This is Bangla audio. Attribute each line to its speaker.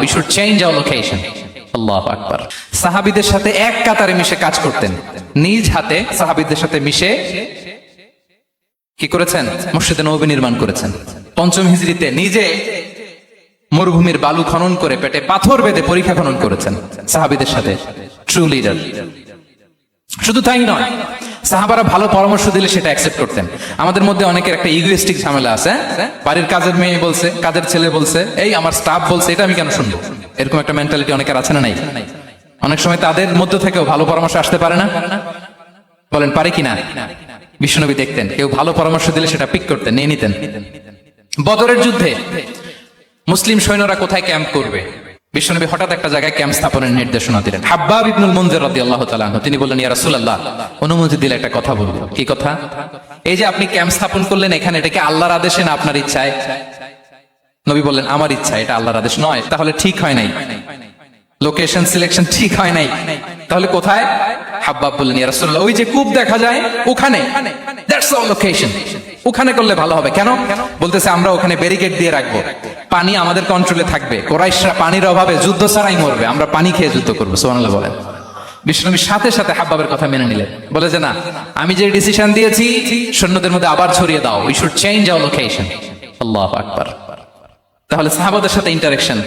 Speaker 1: We should change our location আল্লাহ আকবার সাহাবিদের সাথে এক কাতারে মিশে কাজ করতেন। নিজ হাতে সাহাবিদের সাথে মিশে কি করেছেন? মসজিদে নবী নির্মাণ করেছেন। পঞ্চম হিজড়িতে নিজে মরুভূমির বালু খনন করে পেটে পাথর বেঁধে পরীক্ষা খনন করেছেন সাহাবিদের সাথে। ট্রু লিডার শুধু তাই নয় সাহাবারা ভালো পরামর্শ দিলে সেটা অ্যাকসেপ্ট করতেন। আমাদের মধ্যে অনেকের একটা ইগোয়েস্টিক ঝামেলা আছে হ্যাঁ? বাড়ির কাজের মেয়ে বলছে, কাজের ছেলে বলছে, এই আমার স্টাফ বলছে, এটা আমি কেন শুনব? এরকম একটা মেন্টালিটি অনেকের আছে না নাই? অনেক সময় তাদের মধ্য থেকেও ভালো পরামর্শ আসতে পারে না। বলেন, পারে কিনা? বিশ্বনবী দেখতেন, কেউ ভালো পরামর্শ দিলে সেটা পিক করতেন, নিয়ে নিতেন। বদরের যুদ্ধে মুসলিম সৈন্যরা কোথায় ক্যাম্প করবে? বিশ্বনবী হঠাৎ একটা জায়গায় ক্যাম্প স্থাপনের নির্দেশনা দিলেন। হাব্বাব ইবনুল মুনজির রাদিয়াল্লাহু তাআলা আনহু, তিনি বললেন, ইয়া রাসূলুল্লাহ, অনুমতি দিলে একটা কথা বলব। কি কথা? এই যে আপনি ক্যাম্প স্থাপন করলেন এখানে, এটা কি আল্লাহর আদেশে না আপনার ইচ্ছায়? নবী বললেন, আমার ইচ্ছা এটা আল্লাহর আদেশ নয়, তাহলে ঠিক হয় নাই। লোকেশন সিলেকশন ঠিক হয় নাই। তাহলে কোথায়? হাব্বাব বললেন, ইয়া রাসূলুল্লাহ, ওই যে কূপ দেখা যায়, ওখানে। দ্যাটস অল লোকেশন ওখানে করলে ভালো হবে। কেন? বলতেছে, আমরা ওখানে ব্যারিকেড দিয়ে রাখব। পানি আমাদের কন্ট্রোলে থাকবে। কোরাইশরা পানির অভাবে যুদ্ধ ছাড়াই মরবে। আমরা পানি খেয়ে যুদ্ধ করব, সুবহানাল্লাহ বলেন। বিষ্ণবীর সাথে সাথে হাব্বাবের কথা মেনে নিলেন। বলে যে, না, আমি যে ডিসিশন দিয়েছি, সৈন্যদের মধ্যে আবার ছড়িয়ে দাও। We should change our location আল্লাহ আকবার। তাহলে সাহাবাদের সাথে ইন্টারেকশন